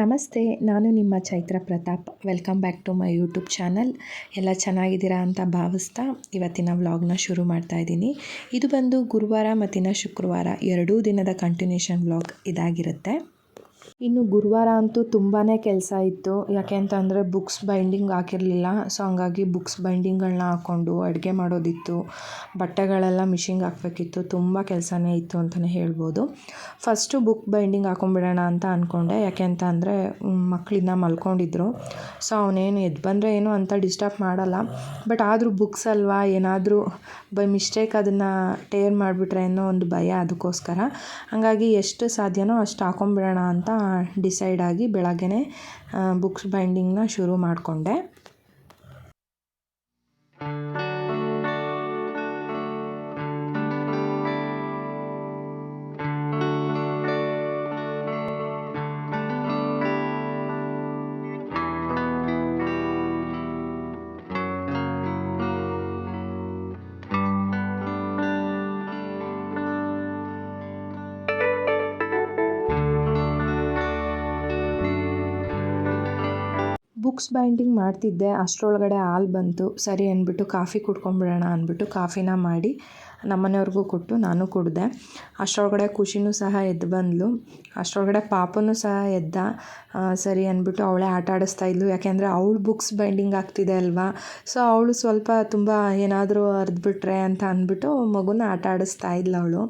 ನಮಸ್ತೆ, ನಾನು ನಿಮ್ಮ Chaitra Pratap. Welcome back to my YouTube channel ಎಲ್ಲ ಚೆನ್ನಾಗಿದ್ದೀರಾ ಅಂತ ಭಾವಿಸ್ತಾ ಇವತ್ತಿನ ವ್ಲಾಗ್ನ ಶುರು ಮಾಡ್ತಾ ಇದ್ದೀನಿ. ಇದು ಬಂದು ಗುರುವಾರ ಮತ್ತಿನ ಶುಕ್ರವಾರ ಎರಡೂ ದಿನದ ಕಂಟಿನ್ಯೂಷನ್ ವ್ಲಾಗ್ ಇದಾಗಿರುತ್ತೆ. ಇನ್ನು ಗುರುವಾರ ಅಂತೂ ತುಂಬಾ ಕೆಲಸ ಇತ್ತು. ಯಾಕೆ ಅಂತಂದರೆ ಬುಕ್ಸ್ ಬೈಂಡಿಂಗ್ ಹಾಕಿರಲಿಲ್ಲ. ಸೊ ಹಂಗಾಗಿ ಬುಕ್ಸ್ ಬೈಂಡಿಂಗ್ಗಳನ್ನ ಹಾಕ್ಕೊಂಡು ಅಡುಗೆ ಮಾಡೋದಿತ್ತು. ಬಟ್ಟೆಗಳೆಲ್ಲ ಮಿಷಿಂಗ್ ಹಾಕಬೇಕಿತ್ತು. ತುಂಬ ಕೆಲಸನೇ ಇತ್ತು ಅಂತಲೇ ಹೇಳ್ಬೋದು. ಫಸ್ಟು ಬುಕ್ ಬೈಂಡಿಂಗ್ ಹಾಕೊಂಡ್ಬಿಡೋಣ ಅಂತ ಅಂದ್ಕೊಂಡೆ ಯಾಕೆ ಅಂತ ಅಂದರೆ ಮಕ್ಕಳಿನ್ನ ಮಲ್ಕೊಂಡಿದ್ರು. ಸೊ ಅವನೇನು ಎದ್ದು ಬಂದರೆ ಏನು ಅಂತ ಡಿಸ್ಟರ್ಬ್ ಮಾಡಲ್ಲ. ಬಟ್ ಆದರೂ ಬುಕ್ಸ್ ಅಲ್ವಾ? ಏನಾದರೂ ಬೈ ಮಿಸ್ಟೇಕ್ ಅದನ್ನು ಟೇರ್ ಮಾಡಿಬಿಟ್ರೆ ಅನ್ನೋ ಒಂದು ಭಯ ಅದಕ್ಕೋಸ್ಕರ. ಹಾಗಾಗಿ ಎಷ್ಟು ಸಾಧ್ಯನೋ ಅಷ್ಟು ಹಾಕೊಂಡ್ಬಿಡೋಣ ಅಂತ ಡಿಸೈಡ್ ಆಗಿ ಬೆಳಗ್ಗೆನೇ ಬುಕ್ಸ್ ಬೈಂಡಿಂಗ್ನ ಶುರು ಮಾಡಿಕೊಂಡೆ. ಬುಕ್ಸ್ ಬೈಂಡಿಂಗ್ ಮಾಡ್ತಿದ್ದೆ. ಅಷ್ಟರೊಳಗಡೆ ಹಾಲು ಬಂತು. ಸರಿ ಅಂದ್ಬಿಟ್ಟು ಕಾಫಿ ಕುಡ್ಕೊಂಬಿಡೋಣ ಅಂದ್ಬಿಟ್ಟು ಕಾಫಿನ ಮಾಡಿ ನಮ್ಮನೆಯವ್ರಿಗೂ ಕೊಟ್ಟು ನಾನು ಕುಡಿದೆ. ಅಷ್ಟರೊಳಗಡೆ ಖುಷಿನೂ ಸಹ ಎದ್ದು ಬಂದಳು ಅಷ್ಟರೊಳಗಡೆ ಪಾಪನೂ ಸಹ ಎದ್ದ. ಸರಿ ಅಂದ್ಬಿಟ್ಟು ಅವಳೇ ಆಟ ಆಡಿಸ್ತಾ ಇದ್ಲು. ಯಾಕೆಂದರೆ ಅವಳು ಬುಕ್ಸ್ ಬೈಂಡಿಂಗ್ ಆಗ್ತಿದೆ ಅಲ್ವಾ? ಸೊ ಅವಳು ಸ್ವಲ್ಪ ತುಂಬ ಏನಾದರೂ ಅರ್ದ್ಬಿಟ್ರೆ ಅಂತ ಅಂದ್ಬಿಟ್ಟು ಮಗುನ ಆಟ ಆಡಿಸ್ತಾ ಇದ್ಲು ಅವಳು.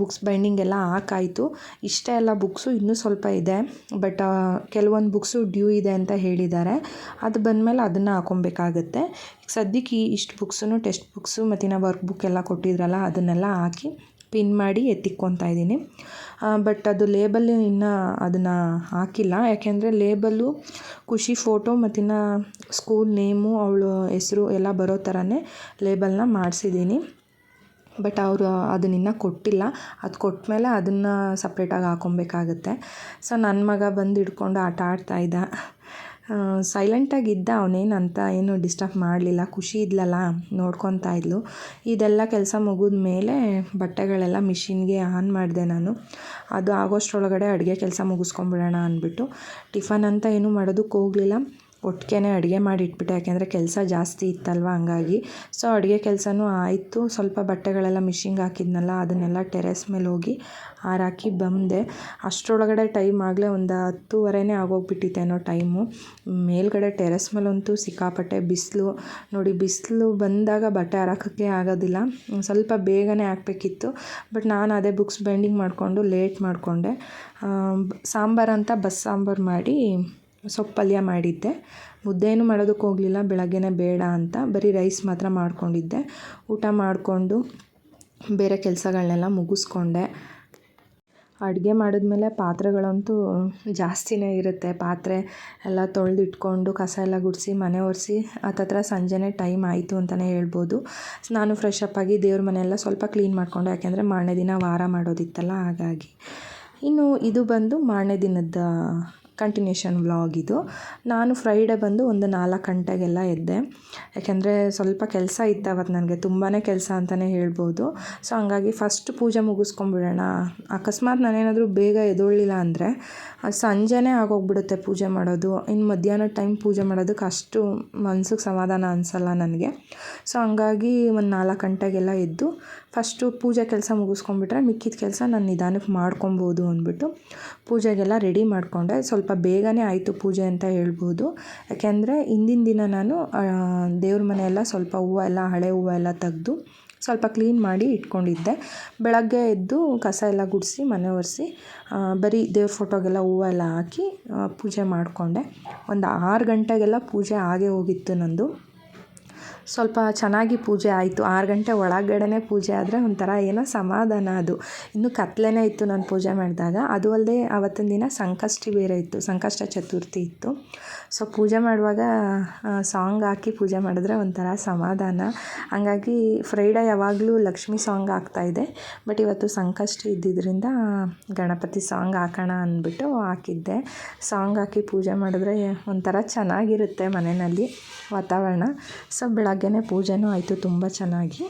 ಬುಕ್ಸ್ ಬೈಂಡಿಂಗ್ ಎಲ್ಲ ಹಾಕಾಯಿತು. ಇಷ್ಟೇ ಎಲ್ಲ ಬುಕ್ಸು ಇನ್ನೂ ಸ್ವಲ್ಪ ಇದೆ. ಬಟ್ ಕೆಲವೊಂದು ಬುಕ್ಸು ಡ್ಯೂ ಇದೆ ಅಂತ ಹೇಳಿದ್ದಾರೆ. ಅದು ಬಂದಮೇಲೆ ಅದನ್ನು ಹಾಕೊಬೇಕಾಗತ್ತೆ. ಸದ್ಯಕ್ಕೆ ಇಷ್ಟು ಬುಕ್ಸೂ ಟೆಕ್ಸ್ಟ್ ಬುಕ್ಸು ಮತ್ತು ವರ್ಕ್ ಬುಕ್ ಎಲ್ಲ ಕೊಟ್ಟಿದ್ರಲ್ಲ, ಅದನ್ನೆಲ್ಲ ಹಾಕಿ ಪಿನ್ ಮಾಡಿ ಎತ್ತಿಕ್ಕೊತಾ ಇದ್ದೀನಿ. ಬಟ್ ಅದು ಲೇಬಲ್ ಇನ್ನೂ ಅದನ್ನು ಹಾಕಿಲ್ಲ. ಯಾಕೆಂದರೆ ಲೇಬಲ್ಲು ಖುಷಿ ಫೋಟೋ ಮತ್ತಿನ್ನು ಸ್ಕೂಲ್ ನೇಮು ಅವಳು ಹೆಸರು ಎಲ್ಲ ಬರೋ ಥರನೇ ಲೇಬಲ್ನ ಮಾಡಿಸಿದ್ದೀನಿ. ಬಟ್ ಅವರು ಅದನ್ನ ಇನ್ನೂ ಕೊಟ್ಟಿಲ್ಲ. ಅದು ಕೊಟ್ಟಮೇಲೆ ಅದನ್ನು ಸಪ್ರೇಟಾಗಿ ಹಾಕೊಬೇಕಾಗತ್ತೆ. ಸೊ ನನ್ನ ಮಗ ಬಂದು ಹಿಡ್ಕೊಂಡು ಆಟ ಆಡ್ತಾಯಿದ್ದ ಸೈಲೆಂಟಾಗಿ ಇದ್ದ ಅವನೇನು ಅಂತ ಏನು ಡಿಸ್ಟರ್ಬ್ ಮಾಡಲಿಲ್ಲ. ಖುಷಿ ಇದ್ಲಲ್ಲ, ನೋಡ್ಕೊತಾ ಇದ್ಲು. ಇದೆಲ್ಲ ಕೆಲಸ ಮುಗಿದ ಮೇಲೆ ಬಟ್ಟೆಗಳೆಲ್ಲ ಮಿಷಿನ್ಗೆ ಆನ್ ಮಾಡಿದೆ ನಾನು. ಅದು ಆಗೋಷ್ಟರೊಳಗಡೆ ಅಡುಗೆ ಕೆಲಸ ಮುಗಿಸ್ಕೊಂಬಿಡೋಣ ಅಂದ್ಬಿಟ್ಟು. ಟಿಫನ್ ಅಂತ ಏನೂ ಮಾಡೋದಕ್ಕೆ ಹೋಗಲಿಲ್ಲ. ಒಟ್ಟಿಗೆ ಅಡುಗೆ ಮಾಡಿ ಇಟ್ಬಿಟ್ಟೆ ಯಾಕೆಂದರೆ ಕೆಲಸ ಜಾಸ್ತಿ ಇತ್ತಲ್ವ ಹಂಗಾಗಿ. ಸೊ, ಅಡುಗೆ ಕೆಲಸನೂ ಆಯಿತು. ಸ್ವಲ್ಪ ಬಟ್ಟೆಗಳೆಲ್ಲ ಮಿಷಿಂಗ್ ಹಾಕಿದ್ನಲ್ಲ, ಅದನ್ನೆಲ್ಲ ಟೆರೆಸ್ ಮೇಲೆ ಹೋಗಿ ಆರಾಕಿ ಬಂದೆ. ಅಷ್ಟರೊಳಗಡೆ ಟೈಮ್ ಆಗಲೇ ಒಂದು ಹತ್ತುವರೆನೇ ಆಗೋಗ್ಬಿಟ್ಟಿತ್ತೇನೋ ಟೈಮು. ಮೇಲ್ಗಡೆ ಟೆರೆಸ್ ಮೇಲಂತೂ ಸಿಕ್ಕಾಪಟ್ಟೆ ಬಿಸಿಲು. ನೋಡಿ, ಬಿಸಿಲು ಬಂದಾಗ ಬಟ್ಟೆ ಹಾರಾಕೋಕ್ಕೆ ಆಗೋದಿಲ್ಲ. ಸ್ವಲ್ಪ ಬೇಗನೆ ಹಾಕ್ಬೇಕಿತ್ತು. ಬಟ್ ನಾನು ಅದೇ ಬುಕ್ಸ್ ಬೈಂಡಿಂಗ್ ಮಾಡಿಕೊಂಡು ಲೇಟ್ ಮಾಡಿಕೊಂಡೆ. ಸಾಂಬಾರು ಅಂತ ಬಸ್ ಸಾಂಬಾರು ಮಾಡಿ ಸೊಪ್ಪು ಪಲ್ಯ ಮಾಡಿದ್ದೆ. ಮುದ್ದೇನು ಮಾಡೋದಕ್ಕೆ ಹೋಗಲಿಲ್ಲ, ಬೆಳಗ್ಗೆನೇ ಬೇಡ ಅಂತ. ಬರೀ ರೈಸ್ ಮಾತ್ರ ಮಾಡ್ಕೊಂಡಿದ್ದೆ. ಊಟ ಮಾಡಿಕೊಂಡು ಬೇರೆ ಕೆಲಸಗಳನ್ನೆಲ್ಲ ಮುಗಿಸ್ಕೊಂಡೆ. ಅಡುಗೆ ಮಾಡಿದ್ಮೇಲೆ ಪಾತ್ರೆಗಳಂತೂ ಜಾಸ್ತಿನೇ ಇರುತ್ತೆ. ಪಾತ್ರೆ ಎಲ್ಲ ತೊಳೆದಿಟ್ಕೊಂಡು, ಕಸ ಎಲ್ಲ ಗುಡಿಸಿ, ಮನೆ ಒರೆಸಿ, ಹತ್ತತ್ರ ಸಂಜೆನೇ ಟೈಮ್ ಆಯಿತು ಅಂತಲೇ ಹೇಳ್ಬೋದು. ನಾನು ಫ್ರೆಶ್ ಅಪ್ ಆಗಿ ದೇವ್ರ ಮನೆಯೆಲ್ಲ ಸ್ವಲ್ಪ ಕ್ಲೀನ್ ಮಾಡಿಕೊಂಡೆ. ಯಾಕೆಂದರೆ ಮಾರನೇ ದಿನ ವಾರ ಮಾಡೋದಿತ್ತಲ್ಲ, ಹಾಗಾಗಿ. ಇನ್ನು ಇದು ಬಂದು ಮಾರನೇ ದಿನದ ಕಂಟಿನ್ಯೂಷನ್ ವ್ಲಾಗ್ ಇದು. ನಾನು ಫ್ರೈಡೇ ಬಂದು ಒಂದು ನಾಲ್ಕು ಗಂಟೆಗೆಲ್ಲ ಎದ್ದೆ. ಯಾಕೆಂದರೆ ಸ್ವಲ್ಪ ಕೆಲಸ ಇತ್ತು ಅವತ್ತು ನನಗೆ ತುಂಬಾ ಕೆಲಸ ಅಂತಲೇ ಹೇಳ್ಬೋದು. ಸೊ ಹಂಗಾಗಿ ಫಸ್ಟ್ ಪೂಜೆ ಮುಗಿಸ್ಕೊಂಬಿಡೋಣ ಅಕಸ್ಮಾತ್ ನಾನೇನಾದರೂ ಬೇಗ ಎದೊಳ್ಳಿಲ್ಲ ಅಂದರೆ ಸಂಜೆನೇ ಆಗೋಗ್ಬಿಡುತ್ತೆ ಪೂಜೆ ಮಾಡೋದು. ಇನ್ನು ಮಧ್ಯಾಹ್ನ ಟೈಮ್ ಪೂಜೆ ಮಾಡೋದಕ್ಕೆ ಅಷ್ಟು ಮನ್ಸಿಗೆ ಸಮಾಧಾನ ಅನಿಸಲ್ಲ ನನಗೆ. ಸೊ ಹಂಗಾಗಿ ಒಂದು ನಾಲ್ಕು ಗಂಟೆಗೆಲ್ಲ ಎದ್ದು ಫಸ್ಟು ಪೂಜೆ ಕೆಲಸ ಮುಗಿಸ್ಕೊಂಡ್ಬಿಟ್ರೆ ಮಿಕ್ಕಿದ ಕೆಲಸ ನಾನು ನಿಧಾನಕ್ಕೆ ಮಾಡ್ಕೊಬೋದು ಅಂದ್ಬಿಟ್ಟು ಪೂಜೆಗೆಲ್ಲ ರೆಡಿ ಮಾಡಿಕೊಂಡೆ. ಸ್ವಲ್ಪ ಬೇಗನೆ ಆಯಿತು ಪೂಜೆ ಅಂತ ಹೇಳ್ಬೋದು. ಯಾಕೆಂದರೆ ಹಿಂದಿನ ದಿನ ನಾನು ದೇವ್ರ ಮನೆಯೆಲ್ಲ ಸ್ವಲ್ಪ ಹೂವು ಎಲ್ಲ, ಹಳೆ ಹೂವು ಎಲ್ಲ ತೆಗೆದು ಸ್ವಲ್ಪ ಕ್ಲೀನ್ ಮಾಡಿ ಇಟ್ಕೊಂಡಿದ್ದೆ. ಬೆಳಗ್ಗೆ ಎದ್ದು ಕಸ ಎಲ್ಲ ಗುಡಿಸಿ, ಮನೆ ಒರೆಸಿ ಬರೀ ದೇವ್ರ ಫೋಟೋಗೆಲ್ಲ ಹೂವು ಎಲ್ಲ ಹಾಕಿ ಪೂಜೆ ಮಾಡಿಕೊಂಡೆ. ಒಂದು ಆರು ಗಂಟೆಗೆಲ್ಲ ಪೂಜೆ ಆಗೇ ಹೋಗಿತ್ತು ನಂದು. ಸ್ವಲ್ಪ ಚೆನ್ನಾಗಿ ಪೂಜೆ ಆಯಿತು. ಆರು ಗಂಟೆ ಒಳಗಡೆನೇ ಪೂಜೆ ಆದರೆ ಒಂಥರ ಏನೋ ಸಮಾಧಾನ ಅದು. ಇನ್ನೂ ಕತ್ಲೆನೇ ಇತ್ತು ನಾನು ಪೂಜೆ ಮಾಡಿದಾಗ. ಅದು ಅಲ್ಲದೆ ಆವತ್ತಿನ ದಿನ ಸಂಕಷ್ಟಿ ಬೇರೆ ಇತ್ತು. ಸಂಕಷ್ಟ ಚತುರ್ಥಿ ಇತ್ತು. ಸೊ ಪೂಜೆ ಮಾಡುವಾಗ ಸಾಂಗ್ ಹಾಕಿ ಪೂಜೆ ಮಾಡಿದ್ರೆ ಒಂಥರ ಸಮಾಧಾನ. ಹಂಗಾಗಿ ಫ್ರೈಡೇ ಯಾವಾಗಲೂ ಲಕ್ಷ್ಮಿ ಸಾಂಗ್ ಹಾಕ್ತಾಯಿದ್ದೆ ಬಟ್ ಇವತ್ತು ಸಂಕಷ್ಟಿ ಇದ್ದಿದ್ದರಿಂದ ಗಣಪತಿ ಸಾಂಗ್ ಹಾಕೋಣ ಅಂದ್ಬಿಟ್ಟು ಹಾಕಿದ್ದೆ. ಸಾಂಗ್ ಹಾಕಿ ಪೂಜೆ ಮಾಡಿದ್ರೆ ಒಂಥರ ಚೆನ್ನಾಗಿರುತ್ತೆ ಮನೆಯಲ್ಲಿ ವಾತಾವರಣ. ಸೊ ಬೆಳಗ್ಗೆನೇ ಪೂಜೆಯೂ ಆಯಿತು ತುಂಬ ಚೆನ್ನಾಗಿ.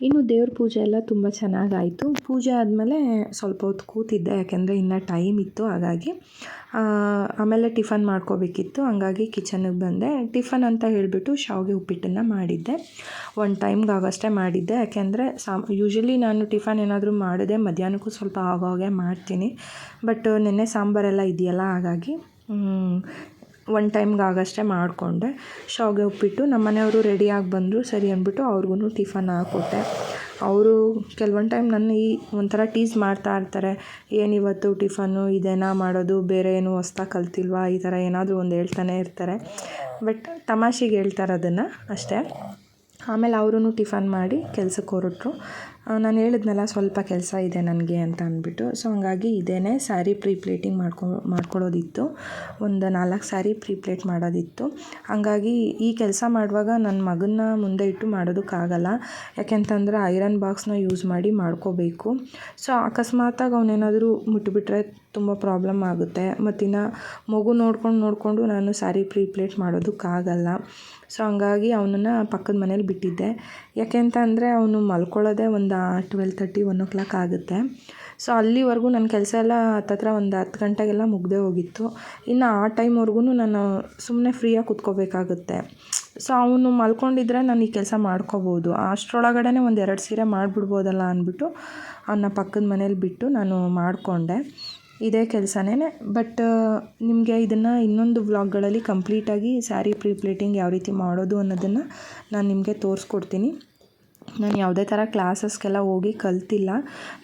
ಇನ್ನು ದೇವ್ರ ಪೂಜೆ ಎಲ್ಲ ತುಂಬ ಚೆನ್ನಾಗಾಯಿತು. ಪೂಜೆ ಆದಮೇಲೆ ಸ್ವಲ್ಪ ಹೊತ್ತು ಕೂತಿದ್ದೆ, ಯಾಕೆಂದರೆ ಇನ್ನು ಟೈಮ್ ಇತ್ತು, ಹಾಗಾಗಿ. ಆಮೇಲೆ ಟಿಫನ್ ಮಾಡ್ಕೋಬೇಕಿತ್ತು, ಹಂಗಾಗಿ ಕಿಚನಿಗೆ ಬಂದೆ. ಟಿಫನ್ ಅಂತ ಹೇಳಿಬಿಟ್ಟು ಶಾವಿಗೆ ಉಪ್ಪಿಟ್ಟನ್ನು ಮಾಡಿದ್ದೆ. ಒನ್ ಟೈಮ್ಗೆ ಆಗೋಷ್ಟೇ ಮಾಡಿದ್ದೆ, ಯಾಕೆಂದರೆ ಸಾಮ್ ಯೂಶ್ವಲಿ ನಾನು ಟಿಫನ್ ಏನಾದರೂ ಮಾಡಿದೆ ಮಧ್ಯಾಹ್ನಕ್ಕೂ ಸ್ವಲ್ಪ ಆಗೋಗೆ ಮಾಡ್ತೀನಿ. ಬಟ್ ನೆನ್ನೆ ಸಾಂಬಾರೆಲ್ಲ ಇದೆಯಲ್ಲ, ಹಾಗಾಗಿ. ಒನ್ ಟೈಮ್ಗೆ ಆಗೋಷ್ಟೇ ಮಾಡಿಕೊಂಡೆ. ಶಾವಿಗೆ ಉಪ್ಪಿಟ್ಟು ನಮ್ಮ ಮನೆಯವರು ರೆಡಿಯಾಗಿ ಬಂದರು. ಸರಿ ಅಂದ್ಬಿಟ್ಟು ಅವ್ರಿಗೂ ಟಿಫನ್ ಹಾಕ್ಕೊಟ್ಟೆ ಅವರು ಕೆಲವೊಂದು ಟೈಮ್ ನನ್ನ ಈ ಒಂಥರ ಟೀಸ್ ಮಾಡ್ತಾ ಇರ್ತಾರೆ. ಏನಿವತ್ತು ಟಿಫನ್ನು ಇದೇನಾ ಮಾಡೋದು? ಬೇರೆ ಏನು ಹೊಸ್ದಾಗಿ ಕಲ್ತಿಲ್ವಾ? ಈ ಥರ ಏನಾದರೂ ಒಂದು ಹೇಳ್ತಾನೆ ಇರ್ತಾರೆ. ಬಟ್ ತಮಾಷೆಗೆ ಹೇಳ್ತಾರೆ ಅದನ್ನು ಅಷ್ಟೇ. ಆಮೇಲೆ ಅವರೂ ಟಿಫನ್ ಮಾಡಿ ಕೆಲ್ಸಕ್ಕೆ ಹೊರಟ್ರು. ನಾನು ಹೇಳಿದ್ನಲ್ಲ, ಸ್ವಲ್ಪ ಕೆಲಸ ಇದೆ ನನಗೆ ಅಂತ ಅಂದ್ಬಿಟ್ಟು. ಸೊ, ಹಂಗಾಗಿ ಇದೇನೇ ಸ್ಯಾರಿ ಪ್ರೀ ಪ್ಲೇಟಿಂಗ್ ಮಾಡ್ಕೊ ಮಾಡ್ಕೊಳ್ಳೋದಿತ್ತು ಒಂದು ನಾಲ್ಕು ಸ್ಯಾರಿ ಪ್ರೀ ಪ್ಲೇಟ್ ಮಾಡೋದಿತ್ತು. ಹಂಗಾಗಿ ಈ ಕೆಲಸ ಮಾಡುವಾಗ ನನ್ನ ಮಗನ್ನ ಮುಂದೆ ಇಟ್ಟು ಮಾಡೋದಕ್ಕಾಗಲ್ಲ. ಯಾಕೆಂತಂದರೆ ಐರನ್ ಬಾಕ್ಸ್ನ ಯೂಸ್ ಮಾಡಿ ಮಾಡ್ಕೋಬೇಕು. ಸೊ, ಅಕಸ್ಮಾತಾಗಿ ಅವನೇನಾದರೂ ಮುಟ್ಟಿಬಿಟ್ರೆ ತುಂಬ ಪ್ರಾಬ್ಲಮ್ ಆಗುತ್ತೆ. ಮತ್ತಿನ್ನು ಮಗು ನೋಡ್ಕೊಂಡು ನೋಡಿಕೊಂಡು ನಾನು ಸ್ಯಾರಿ ಪ್ರೀ ಪ್ಲೇಟ್ ಮಾಡೋದಕ್ಕಾಗಲ್ಲ. ಸೊ ಹಂಗಾಗಿ ಅವನನ್ನು ಪಕ್ಕದ ಮನೇಲಿ ಬಿಟ್ಟಿದ್ದೆ. ಯಾಕೆ ಅಂತ ಅಂದರೆ ಅವನು ಮಲ್ಕೊಳ್ಳೋದೇ ಒಂದು twelve thirty one o'clock ಆಗುತ್ತೆ. ಸೊ ಅಲ್ಲಿವರೆಗೂ ನನ್ನ ಕೆಲಸ ಎಲ್ಲ ಹತ್ತತ್ರ ಒಂದು ಹತ್ತು ಗಂಟೆಗೆಲ್ಲ ಮುಗಿದೇ ಹೋಗಿತ್ತು. ಇನ್ನು ಆ ಟೈಮ್ವರೆಗೂ ನಾನು ಸುಮ್ಮನೆ ಫ್ರೀಯಾಗಿ ಕುತ್ಕೋಬೇಕಾಗುತ್ತೆ. ಸೊ ಅವನು ಮಲ್ಕೊಂಡಿದ್ರೆ ನಾನು ಈ ಕೆಲಸ ಮಾಡ್ಕೋಬೋದು. ಅಷ್ಟರೊಳಗಡೆ ಒಂದು ಎರಡು ಸೀರೆ ಮಾಡಿಬಿಡ್ಬೋದಲ್ಲ ಅಂದ್ಬಿಟ್ಟು ಅವನ್ನ ಪಕ್ಕದ ಮನೇಲಿ ಬಿಟ್ಟು ನಾನು ಮಾಡಿಕೊಂಡೆ. ಇದೇ ಕೆಲಸನೇ ಬಟ್ ನಿಮಗೆ ಇದನ್ನು ಇನ್ನೊಂದು ವ್ಲಾಗ್ಗಳಲ್ಲಿ ಕಂಪ್ಲೀಟಾಗಿ ಸ್ಯಾರಿ ಪ್ರೀ ಪ್ಲೇಟಿಂಗ್ ಯಾವ ರೀತಿ ಮಾಡೋದು ಅನ್ನೋದನ್ನು ನಾನು ನಿಮಗೆ ತೋರಿಸ್ಕೊಡ್ತೀನಿ. ನಾನು ಯಾವುದೇ ಥರ ಕ್ಲಾಸಸ್ಗೆಲ್ಲ ಹೋಗಿ ಕಲ್ತಿಲ್ಲ.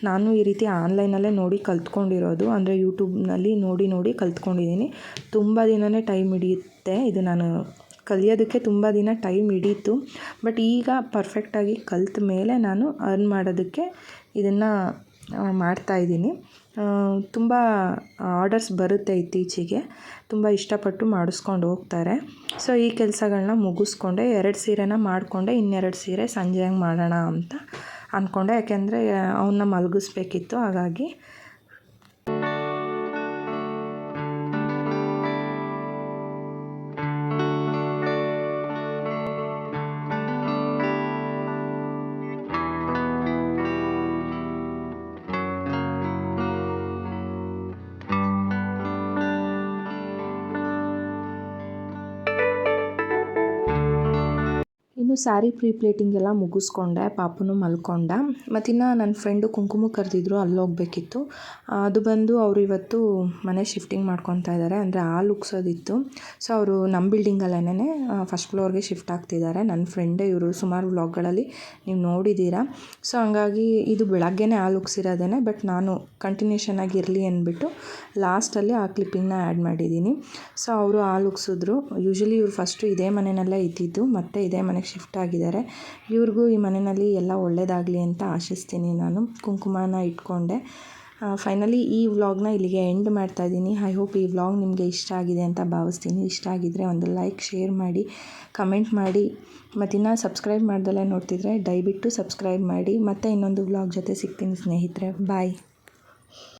ನಾನು ಈ ರೀತಿ ಆನ್ಲೈನಲ್ಲೇ ನೋಡಿ ಕಲ್ತ್ಕೊಂಡಿರೋದು. ಅಂದರೆ ಯೂಟ್ಯೂಬ್ನಲ್ಲಿ ನೋಡಿ ನೋಡಿ ಕಲ್ತ್ಕೊಂಡಿದ್ದೀನಿ. ತುಂಬ ದಿನವೇ ಟೈಮ್ ಹಿಡಿಯುತ್ತೆ. ಇದು ನಾನು ಕಲಿಯೋದಕ್ಕೆ ತುಂಬ ದಿನ ಟೈಮ್ ಹಿಡೀತು. ಬಟ್ ಈಗ ಪರ್ಫೆಕ್ಟಾಗಿ ಕಲ್ತ ಮೇಲೆ ನಾನು ಅರ್ನ್ ಮಾಡೋದಕ್ಕೆ ಇದನ್ನು ಮಾಡ್ತಾಯಿದ್ದೀನಿ ತುಂಬ ಆರ್ಡರ್ಸ್ ಬರುತ್ತೆ ಇತ್ತೀಚೆಗೆ. ತುಂಬ ಇಷ್ಟಪಟ್ಟು ಮಾಡಿಸ್ಕೊಂಡು ಹೋಗ್ತಾರೆ. ಸೊ ಈ ಕೆಲಸಗಳನ್ನ ಮುಗಿಸ್ಕೊಂಡೆ, ಎರಡು ಸೀರೆನ ಮಾಡಿಕೊಂಡೆ, ಇನ್ನೆರಡು ಸೀರೆ ಸಂಜೆ ಹಂಗೆ ಮಾಡೋಣ ಅಂತ ಅಂದ್ಕೊಂಡೆ ಯಾಕೆಂದರೆ ಅವನ್ನ ಮಲಗಿಸ್ಬೇಕಿತ್ತು. ಹಾಗಾಗಿ ಸ್ಯಾರಿ ಪ್ರೀ ಪ್ಲೇಟಿಂಗ್ ಎಲ್ಲ ಮುಗಿಸ್ಕೊಂಡೆ, ಪಾಪುನು ಮಲ್ಕೊಂಡ. ಮತ್ತಿನ್ನು ನನ್ನ ಫ್ರೆಂಡು ಕುಂಕುಮ ಕರೆದಿದ್ರು ಅಲ್ಲಿ ಹೋಗ್ಬೇಕಿತ್ತು. ಅದು ಬಂದು ಅವರು ಇವತ್ತು ಮನೆ ಶಿಫ್ಟಿಂಗ್ ಮಾಡ್ಕೊತಾ ಇದ್ದಾರೆ ಅಂದರೆ ಹಾಲು ಉಗ್ಸೋದಿತ್ತು ಸೊ ಅವರು ನಮ್ಮ ಬಿಲ್ಡಿಂಗಲ್ಲೇ ಫಸ್ಟ್ ಫ್ಲೋರ್ಗೆ ಶಿಫ್ಟ್ ಆಗ್ತಿದ್ದಾರೆ ನನ್ನ ಫ್ರೆಂಡೇ ಇವರು ಸುಮಾರು ವ್ಲಾಗ್ಗಳಲ್ಲಿ ನೀವು ನೋಡಿದ್ದೀರಾ ಸೊ ಹಂಗಾಗಿ ಇದು ಬೆಳಗ್ಗೆನೇ ಹಾಲು ಉಗ್ಸಿರೋದೇ ಬಟ್ ನಾನು ಕಂಟಿನ್ಯೂಷನ್ ಆಗಿ ಇರಲಿ ಅಂದ್ಬಿಟ್ಟು ಲಾಸ್ಟಲ್ಲಿ ಆ ಕ್ಲಿಪ್ಪಿಂಗ್ನ ಆ್ಯಡ್ ಮಾಡಿದ್ದೀನಿ ಸೊ ಅವರು ಹಾಲು ಉಗ್ಸಿದ್ರು ಯೂಶ್ವಲಿ ಇವರು ಫಸ್ಟು ಇದೇ ಮನೆಯಲ್ಲೇ ಇದ್ದಿದ್ದು, ಮತ್ತು ಇದೇ ಮನೆಗೆ ಶಿಫ್ಟ್ ಆಗಿದ್ದಾರೆ ಇವ್ರಿಗೂ ಈ ಮನೆಯಲ್ಲಿ ಎಲ್ಲ ಒಳ್ಳೆಯದಾಗಲಿ ಅಂತ ಆಶಿಸ್ತೀನಿ. ನಾನು ಕುಂಕುಮನ ಇಟ್ಕೊಂಡೆ. ಫೈನಲಿ ಈ ವ್ಲಾಗ್ನ ಇಲ್ಲಿಗೆ ಎಂಡ್ ಮಾಡ್ತಾ ಇದ್ದೀನಿ. ಐ ಹೋಪ್ ಈ ವ್ಲಾಗ್ ನಿಮಗೆ ಇಷ್ಟ ಆಗಿದೆ ಅಂತ ಭಾವಿಸ್ತೀನಿ. ಇಷ್ಟ ಆಗಿದ್ದರೆ ಒಂದು ಲೈಕ್ ಶೇರ್ ಮಾಡಿ ಕಮೆಂಟ್ ಮಾಡಿ. ಮತ್ತಿನ್ನು ಸಬ್ಸ್ಕ್ರೈಬ್ ಮಾಡ್ದಲ್ಲೇ ನೋಡ್ತಿದ್ರೆ ದಯವಿಟ್ಟು ಸಬ್ಸ್ಕ್ರೈಬ್ ಮಾಡಿ. ಮತ್ತೆ ಇನ್ನೊಂದು ವ್ಲಾಗ್ ಜೊತೆ ಸಿಗ್ತೀನಿ ಸ್ನೇಹಿತರೆ. ಬಾಯ್